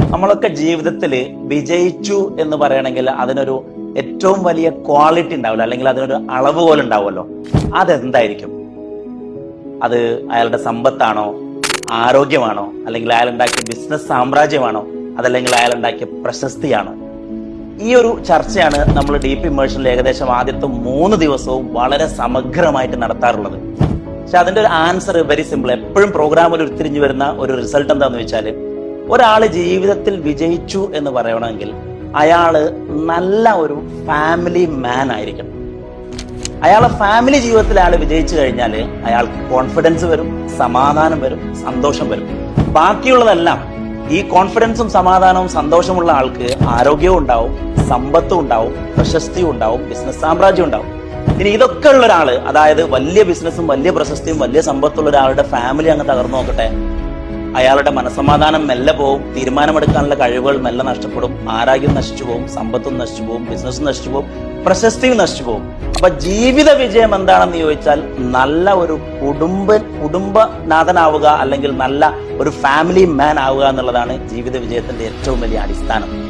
നമ്മളൊക്കെ ജീവിതത്തിൽ വിജയിച്ചു എന്ന് പറയണമെങ്കിൽ അതിനൊരു ഏറ്റവും വലിയ ക്വാളിറ്റി ഉണ്ടാവില്ല. അല്ലെങ്കിൽ അതിനൊരു അളവ് പോലെ ഉണ്ടാവുമല്ലോ. അതെന്തായിരിക്കും? അത് അയാളുടെ സമ്പത്താണോ? ആരോഗ്യമാണോ? അല്ലെങ്കിൽ അയാൾ ഉണ്ടാക്കിയ ബിസിനസ് സാമ്രാജ്യമാണോ? അതല്ലെങ്കിൽ അയാൾ ഉണ്ടാക്കിയ പ്രശസ്തിയാണോ? ഈ ഒരു ചർച്ചയാണ് നമ്മൾ ഡീപ്പ് ഇമേഴ്ഷനിൽ ഏകദേശം ആദ്യത്തെ മൂന്ന് ദിവസവും വളരെ സമഗ്രമായിട്ട് നടത്താറുള്ളത്. പക്ഷെ അതിന്റെ ഒരു ആൻസർ വെരി സിമ്പിൾ എപ്പോഴും പ്രോഗ്രാമിൽ ഉരുത്തിരിഞ്ഞു വരുന്ന ഒരു റിസൾട്ട് എന്താണെന്ന് വെച്ചാൽ ഒരാൾ ജീവിതത്തിൽ വിജയിച്ചു എന്ന് പറയണമെങ്കിൽ അയാൾ നല്ല ഒരു ഫാമിലി മാൻ ആയിരിക്കണം. അയാളെ ഫാമിലി ജീവിതത്തിൽ അയാൾ വിജയിച്ചു കഴിഞ്ഞാൽ അയാൾക്ക് കോൺഫിഡൻസ് വരും സമാധാനം വരും സന്തോഷം വരും. ബാക്കിയുള്ളതെല്ലാം ഈ കോൺഫിഡൻസും സമാധാനവും സന്തോഷമുള്ള ആൾക്ക് ആരോഗ്യവും ഉണ്ടാവും സമ്പത്തും ഉണ്ടാവും പ്രശസ്തിയും ഉണ്ടാവും ബിസിനസ് സാമ്രാജ്യം ഉണ്ടാവും. ഇനി ഇതൊക്കെ ഉള്ള ഒരാൾ അതായത് വലിയ ബിസിനസ്സും വലിയ പ്രശസ്തിയും വലിയ സമ്പത്തുള്ള ഒരാളുടെ ഫാമിലി അങ്ങ് തകർന്നു നോക്കട്ടെ. അയാളുടെ മനസമാധാനം മെല്ലെ പോവും തീരുമാനമെടുക്കാനുള്ള കഴിവുകൾ മെല്ലെ നഷ്ടപ്പെടും. ആരോഗ്യം നശിച്ചു പോകും സമ്പത്തും നശിച്ചു പോകും ബിസിനസ്സും നശിച്ചു പോകും പ്രശസ്തിയും നശിച്ചു പോകും അപ്പൊ ജീവിത വിജയം എന്താണെന്ന് ചോദിച്ചാൽ നല്ല ഒരു കുടുംബ കുടുംബനാഥനാവുക അല്ലെങ്കിൽ നല്ല ഒരു ഫാമിലി മാൻ ആവുക എന്നുള്ളതാണ് ജീവിത വിജയത്തിന്റെ ഏറ്റവും വലിയ അടിസ്ഥാനം.